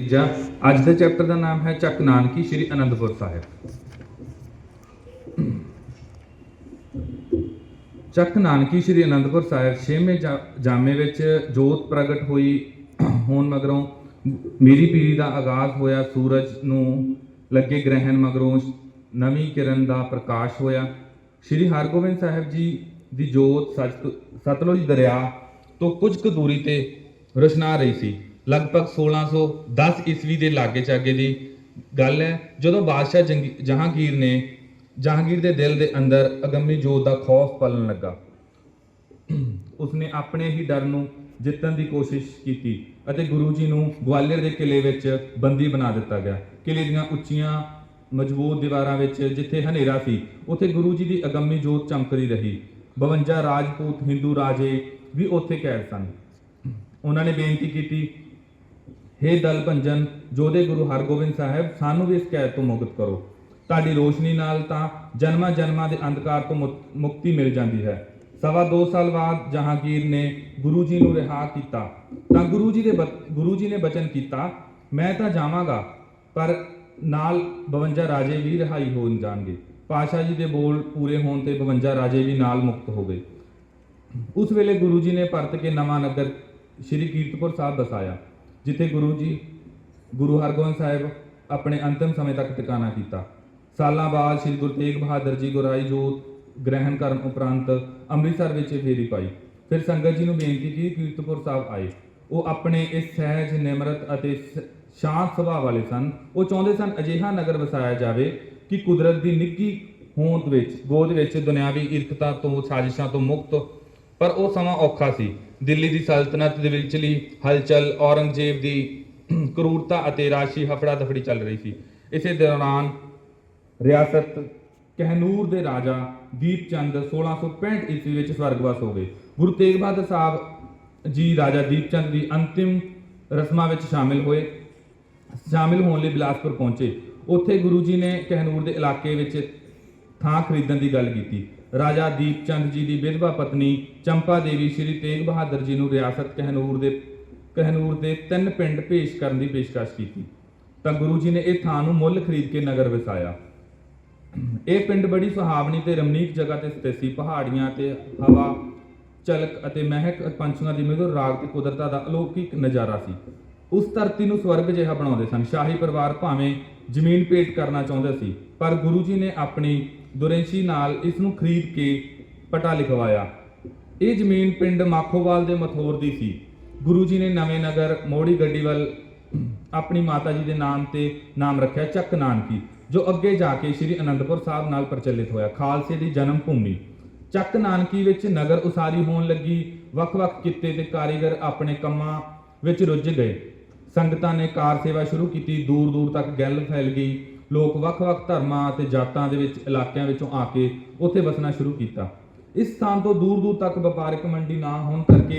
ਤੀਜਾ, ਅੱਜ ਦੇ ਚੈਪਟਰ ਦਾ ਨਾਮ ਹੈ ਚੱਕ ਨਾਨਕੀ ਸ੍ਰੀ ਅਨੰਦਪੁਰ ਸਾਹਿਬ। ਚੱਕ ਨਾਨਕੀ ਸ੍ਰੀ ਅਨੰਦਪੁਰ ਸਾਹਿਬ ਛੇਵੇਂ ਜਾ- ਜਾਮੇ ਵਿੱਚ ਜੋਤ ਪ੍ਰਗਟ ਹੋਈ, ਹੋਣ ਮਗਰੋਂ ਮੇਰੀ ਪੀੜੀ ਦਾ ਆਗਾਜ਼ ਹੋਇਆ, ਸੂਰਜ ਨੂੰ ਲੱਗੇ ਗ੍ਰਹਿਣ ਮਗਰੋਂ ਨਵੀਂ ਕਿਰਨ ਦਾ ਪ੍ਰਕਾਸ਼ ਹੋਇਆ। ਸ੍ਰੀ ਹਰਗੋਬਿੰਦ ਸਾਹਿਬ ਜੀ ਦੀ ਜੋਤ ਸਤ- ਸਤਲੁਜ ਦਰਿਆ ਤੋਂ ਕੁਝ ਕੁ ਦੂਰੀ ਤੇ ਰੁਸ਼ਨਾ ਰਹੀ ਸੀ। ਲਗਭਗ 1610 ਈਸਵੀ ਦੇ ਲਾਗੇ ਚਾਗੇ ਦੀ ਗੱਲ ਹੈ। ਜਦੋਂ ਬਾਦਸ਼ਾਹ ਜੰਗੀ- ਜਹਾਂਗੀਰ ਨੇ ਜਹਾਂਗੀਰ ਦੇ ਦਿਲ ਦੇ ਅੰਦਰ ਅਗੰਮੀ ਜੋਤ ਦਾ ਖੌਫ ਪਲਣ ਲੱਗਾ। ਉਸਨੇ ਆਪਣੇ ਹੀ ਡਰ ਨੂੰ ਜਿੱਤਣ ਦੀ ਕੋਸ਼ਿਸ਼ ਕੀਤੀ ਅਤੇ ਗੁਰੂ ਜੀ ਨੂੰ ਗਵਾਲੀਅਰ ਦੇ ਕਿਲੇ ਵਿੱਚ ਬੰਦੀ ਬਣਾ ਦਿੱਤਾ ਗਿਆ। ਕਿਲੇ ਦੀਆਂ ਉੱਚੀਆਂ, ਮਜ਼ਬੂਤ ਦੀਵਾਰਾਂ ਵਿੱਚ ਜਿੱਥੇ ਹਨੇਰਾ ਸੀ, ਉੱਥੇ ਗੁਰੂ ਜੀ ਦੀ ਅਗੰਮੀ ਜੋਤ ਚਮਕਦੀ ਰਹੀ। 52 ਰਾਜਪੂਤ ਹਿੰਦੂ ਰਾਜੇ ਵੀ ਉੱਥੇ ਕੈਦ ਸਨ। ਉਹਨਾਂ ਨੇ ਬੇਨਤੀ ਕੀਤੀ ਹੇ ਦਲ ਭੰਜਨ ਜੋਦੇ ਗੁਰੂ ਹਰਗੋਬਿੰਦ ਸਾਹਿਬ ਸਾਨੂੰ ਵੀ ਇਸ ਕੈਦ ਤੋਂ ਮੁਕਤ ਕਰੋ। ਤੁਹਾਡੀ ਰੋਸ਼ਨੀ ਨਾਲ ਤਾਂ ਜਨਮਾਂ ਜਨਮਾਂ ਦੇ ਅੰਧਕਾਰ ਤੋਂ ਮੁਕ- ਮੁਕਤੀ ਮਿਲ ਜਾਂਦੀ ਹੈ। ਸਵਾ ਦੋ ਸਾਲ ਬਾਅਦ ਜਹਾਂਗੀਰ ਨੇ ਗੁਰੂ ਜੀ ਨੂੰ ਰਿਹਾ ਕੀਤਾ। ਤਾਂ ਗੁਰੂ ਜੀ ਦੇ ਬਚ- ਗੁਰੂ ਜੀ ਨੇ ਬਚਨ ਕੀਤਾ, ਮੈਂ ਤਾਂ ਜਾਵਾਂਗਾ, ਪਰ ਨਾਲ 52 ਰਾਜੇ ਵੀ ਰਿਹਾਈ ਹੋ ਜਾਣਗੇ। ਪਾਸ਼ਾ ਜੀ ਦੇ ਬੋਲ ਪੂਰੇ ਹੋਣ ਤੇ 52 ਰਾਜੇ ਵੀ ਨਾਲ ਮੁਕਤ ਹੋ ਗਏ। ਉਸ ਵੇਲੇ ਗੁਰੂ ਜੀ ਨੇ ਪਰਤ ਕੇ ਨਵਾਂ ਨਗਰ ਸ੍ਰੀ ਕੀਰਤਪੁਰ ਸਾਹਿਬ ਬਸਾਇਆ। ਜਿੱਥੇ ਗੁਰੂ ਜੀ, ਗੁਰੂ ਹਰਗੋਬਿੰਦ ਸਾਹਿਬ ਆਪਣੇ ਅੰਤਿਮ ਸਮੇਂ ਤੱਕ ਟਿਕਾਣਾ ਕੀਤਾ। ਸਾਲਾਂ ਬਾਅਦ ਸ੍ਰੀ ਗੁਰੂ ਤੇਗ ਬਹਾਦਰ ਜੀ ਗੁਰਾਈ ਜੋਤ ਗ੍ਰਹਿਣ ਕਰਨ ਉਪਰੰਤ ਅੰਮ੍ਰਿਤਸਰ ਵਿੱਚ ਫੇਰੀ ਪਾਈ। ਫਿਰ ਸੰਗਤ ਜੀ ਨੂੰ ਬੇਨਤੀ ਕੀਤੀ ਕੀਰਤਪੁਰ ਸਾਹਿਬ ਆਏ। ਉਹ ਆਪਣੇ ਇਸ ਸਹਿਜ, ਨਿਮਰਤ ਅਤੇ ਸ਼ਾਂਤ ਸੁਭਾਅ ਵਾਲੇ ਸਨ। ਉਹ ਚਾਹੁੰਦੇ ਸਨ ਅਜਿਹਾ ਨਗਰ ਵਸਾਇਆ ਜਾਵੇ ਕਿ ਕੁਦਰਤ ਦੀ ਨਿੱਗੀ ਹੋਂਦ ਵਿੱਚ, ਗੋਦ ਵਿੱਚ ਦੁਨਿਆਵੀ ਇਰਕਤਾ ਤੋਂ, ਸਾਜ਼ਿਸ਼ਾਂ ਤੋਂ ਮੁਕਤ। ਪਰ ਉਹ ਸਮਾਂ ਔਖਾ ਸੀ। ਦਿੱਲੀ ਦੀ ਸਲਤਨਤ ਦੇ ਵਿਚਲੀ ਹਲਚਲ ਔਰੰਗਜ਼ੇਬ ਦੀ ਕਰੂਰਤਾ ਅਤੇ ਰਾਸ਼ੀ ਹਫੜਾ ਦਫੜੀ ਚੱਲ ਰਹੀ ਸੀ। ਇਸੇ ਦੌਰਾਨ ਰਿਆਸਤ ਕਹਿਨੂਰ ਦੇ ਰਾਜਾ ਦੀਪਚੰਦ 1665 ਈਸਵੀ ਵਿੱਚ ਸਵਰਗਵਾਸ ਹੋ ਗਏ। ਗੁਰੂ ਤੇਗ ਬਹਾਦਰ ਸਾਹਿਬ ਜੀ ਰਾਜਾ ਦੀਪਚੰਦ ਦੀ ਅੰਤਿਮ ਰਸਮਾਂ ਵਿੱਚ ਸ਼ਾਮਿਲ ਹੋਏ, ਸ਼ਾਮਿਲ ਹੋਣ ਲਈ ਬਿਲਾਸਪੁਰ ਪਹੁੰਚੇ। ਉੱਥੇ ਗੁਰੂ ਜੀ ਨੇ ਕਹਿਨੂਰ ਦੇ ਇਲਾਕੇ ਵਿੱਚ ਥਾਂ ਖਰੀਦਣ ਦੀ ਗੱਲ ਕੀਤੀ। ਰਾਜਾ ਦੀਪਚੰਦ ਜੀ ਦੀ ਵਿਧਵਾ ਪਤਨੀ ਚੰਪਾ ਦੇਵੀ ਸ੍ਰੀ ਤੇਗ ਬਹਾਦਰ ਜੀ ਨੂੰ ਰਿਆਸਤ ਕਹਿਨੂਰ ਦੇ ਕਹਿਨੂਰ ਦੇ ਤਿੰਨ ਪਿੰਡ ਪੇਸ਼ ਕਰਨ ਦੀ ਪੇਸ਼ਕਸ਼ ਕੀਤੀ। ਤਾਂ ਗੁਰੂ ਜੀ ਨੇ ਇਹ ਥਾਂ ਨੂੰ ਮੁੱਲ ਖਰੀਦ ਕੇ ਨਗਰ ਵਸਾਇਆ। ਇਹ ਪਿੰਡ ਬੜੀ ਸੁਹਾਵਣੀ ਤੇ ਰਮਣੀਕ ਜਗ੍ਹਾ ਤੇ ਸਥਿਤ ਸੀ। ਪਹਾੜੀਆਂ ਤੇ ਹਵਾ ਚਲਕ ਅਤੇ ਮਹਿਕ ਪੰਛੀਆਂ ਦੀ ਮਧੁਰ ਰਾਗ ਤੇ ਕੁਦਰਤਾਂ ਦਾ ਅਲੌਕਿਕ ਨਜ਼ਾਰਾ ਸੀ। ਉਸ ਧਰਤੀ ਨੂੰ ਸਵਰਗ ਜਿਹਾ ਬਣਾਉਂਦੇ ਸਨ। ਸ਼ਾਹੀ ਪਰਿਵਾਰ ਭਾਵੇਂ ਜ਼ਮੀਨ ਭੇਟ ਕਰਨਾ ਚਾਹੁੰਦਾ ਸੀ, ਪਰ ਗੁਰੂ ਜੀ ਨੇ ਆਪਣੀ ਦੁਰੇਸ਼ੀ ਨਾਲ ਇਸ ਨੂੰ ਖਰੀਦ ਕੇ ਪਟਾ ਲਿਖਵਾਇਆ। ਇਹ ਜ਼ਮੀਨ ਪਿੰਡ ਮਾਖੋਵਾਲ ਦੇ ਮਥੋਰ ਦੀ ਸੀ। ਗੁਰੂ ਜੀ ਨੇ ਨਵੇਂ ਨਗਰ ਮੋੜੀ ਗੱਡੀ ਵੱਲ ਆਪਣੀ ਮਾਤਾ ਜੀ ਦੇ ਨਾਮ ਤੇ ਨਾਮ ਰੱਖਿਆ ਚੱਕ ਨਾਨਕੀ, ਜੋ ਅੱਗੇ ਜਾ ਕੇ ਸ੍ਰੀ ਅਨੰਦਪੁਰ ਸਾਹਿਬ ਨਾਲ ਪ੍ਰਚਲਿਤ ਹੋਇਆ, ਖਾਲਸੇ ਦੀ ਜਨਮ ਭੂਮੀ। ਚੱਕ ਨਾਨਕੀ ਵਿੱਚ ਨਗਰ ਉਸਾਰੀ ਹੋਣ ਲੱਗੀ, ਵੱਖ-ਵੱਖ ਕਿੱਤੇ ਦੇ ਕਾਰੀਗਰ ਆਪਣੇ ਕੰਮਾਂ ਵਿੱਚ ਰੁੱਝ ਗਏ। ਸੰਗਤਾਂ ਨੇ ਕਾਰ ਸੇਵਾ ਸ਼ੁਰੂ ਕੀਤੀ, ਦੂਰ-ਦੂਰ ਤੱਕ ਗੱਲ ਫੈਲ ਗਈ। ਲੋਕ ਵੱਖ-ਵੱਖ ਧਰਮਾਂ ਅਤੇ ਜਾਤਾਂ ਦੇ ਵਿੱਚ, ਇਲਾਕਿਆਂ ਵਿੱਚੋਂ ਆ ਕੇ ਉੱਥੇ ਵਸਣਾ ਸ਼ੁਰੂ ਕੀਤਾ। ਇਸ ਸਥਾਨ ਤੋਂ ਦੂਰ-ਦੂਰ ਤੱਕ ਵਪਾਰਕ ਮੰਡੀ ਨਾ ਹੋਣ ਕਰਕੇ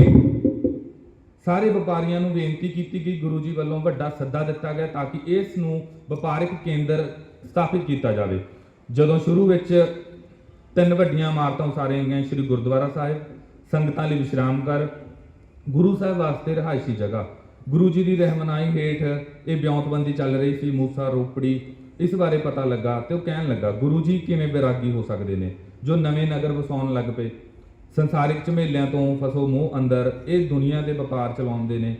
ਸਾਰੇ ਵਪਾਰੀਆਂ ਨੂੰ ਬੇਨਤੀ ਕੀਤੀ ਕਿ ਗੁਰੂ ਜੀ ਵੱਲੋਂ ਵੱਡਾ ਸੱਦਾ ਦਿੱਤਾ ਗਿਆ ਤਾਂ ਕਿ ਇਸ ਨੂੰ ਵਪਾਰਕ ਕੇਂਦਰ ਸਥਾਪਿਤ ਕੀਤਾ ਜਾਵੇ। ਜਦੋਂ ਸ਼ੁਰੂ ਵਿੱਚ ਤਿੰਨ ਵੱਡੀਆਂ ਇਮਾਰਤਾਂ ਉਸਾਰੀਆਂ ਗਈਆਂ, ਸ੍ਰੀ ਗੁਰਦੁਆਰਾ ਸਾਹਿਬ, ਸੰਗਤਾਂ ਲਈ ਵਿਸ਼ਰਾਮ ਘਰ, ਗੁਰੂ ਸਾਹਿਬ ਵਾਸਤੇ ਰਹਾਇਸ਼ੀ ਜਗ੍ਹਾ। ਗੁਰੂ ਜੀ ਦੀ ਰਹਿਮਨਾਈ ਹੇਠ ਇਹ ਬਿਉਂਤਬੰਦੀ ਚੱਲ ਰਹੀ ਸੀ, ਮੂਸਾ, ਰੋਪੜੀ ਇਸ ਬਾਰੇ ਪਤਾ ਲੱਗਾ ਤੇ ਉਹ ਕਹਿਣ ਲੱਗਾ, ਗੁਰੂ ਜੀ, ਕਿਵੇਂ ਬੈਰਾਗੀ ਹੋ ਸਕਦੇ ਨੇ? ਜੋ ਨਵੇਂ ਨਗਰ ਵਸਾਉਣ ਲੱਗ ਪਏ। ਸੰਸਾਰਿਕ ਝਮੇਲਿਆਂ ਤੋਂ ਫਸੋ ਮੋਹ ਅੰਦਰ, ਇਹ ਦੁਨੀਆ ਦੇ ਵਪਾਰ ਚਲਾਉਂਦੇ ਨੇ।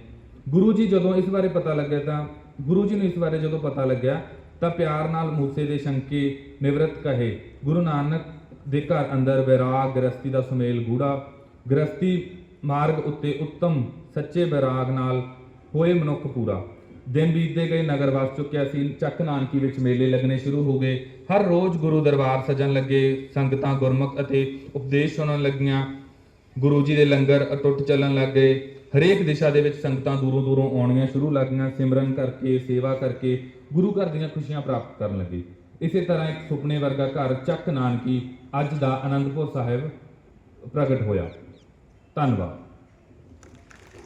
ਗੁਰੂ ਜੀ, ਜਦੋਂ ਇਸ ਬਾਰੇ ਪਤਾ ਲੱਗਿਆ ਤਾਂ, ਗੁਰੂ ਜੀ ਨੂੰ ਇਸ ਬਾਰੇ ਜਦੋਂ ਪਤਾ ਲੱਗਿਆ, ਤਾਂ ਪਿਆਰ ਨਾਲ ਮੂਸੇ ਦੇ ਸ਼ੰਕੇ ਨਿਵਰਤ ਕਹੇ, ਗੁਰੂ ਨਾਨਕ ਦੇ ਘਰ ਅੰਦਰ ਵਿਰਾਗ ਗ੍ਰਸਤੀ ਦਾ ਸੁਮੇਲ ਗੂੜਾ ਗ੍ਰਸਤੀ ਮਾਰਗ ਉੱਤੇ ਉੱਤਮ, ਸੱਚੇ ਵਿਰਾਗ ਨਾਲ ਹੋਏ ਮਨੁੱਖ ਪੂਰਾ। ਦਿਨ ਬੀਤਦੇ ਗਏ, ਨਗਰ ਵਸ ਚੁੱਕਿਆ ਸੀ। ਚੱਕ ਨਾਨਕੀ ਵਿੱਚ ਮੇਲੇ ਲੱਗਣੇ ਸ਼ੁਰੂ ਹੋ ਗਏ। ਹਰ ਰੋਜ਼ ਗੁਰੂ ਦਰਬਾਰ ਸਜਣ ਲੱਗੇ, ਸੰਗਤਾਂ ਗੁਰਮੁਖ ਅਤੇ ਉਪਦੇਸ਼ ਸੁਣਨ ਲੱਗੀਆਂ। ਗੁਰੂ ਜੀ ਦੇ ਲੰਗਰ ਅਟੁੱਟ ਚੱਲਣ ਲੱਗ ਗਏ। ਹਰੇਕ ਦਿਸ਼ਾ ਦੇ ਵਿੱਚ ਸੰਗਤਾਂ ਦੂਰੋਂ ਦੂਰੋਂ ਆਉਣੀਆਂ ਸ਼ੁਰੂ ਲੱਗੀਆਂ ਸਿਮਰਨ ਕਰਕੇ, ਸੇਵਾ ਕਰਕੇ ਗੁਰੂ ਘਰ ਦੀਆਂ ਖੁਸ਼ੀਆਂ ਪ੍ਰਾਪਤ ਕਰਨ ਲੱਗੇ। ਇਸੇ ਤਰ੍ਹਾਂ ਇੱਕ ਸੁਪਨੇ ਵਰਗਾ ਘਰ ਚੱਕ ਨਾਨਕੀ ਅੱਜ ਦਾ ਆਨੰਦਪੁਰ ਸਾਹਿਬ ਪ੍ਰਗਟ ਹੋਇਆ। ਧੰਨਵਾਦ।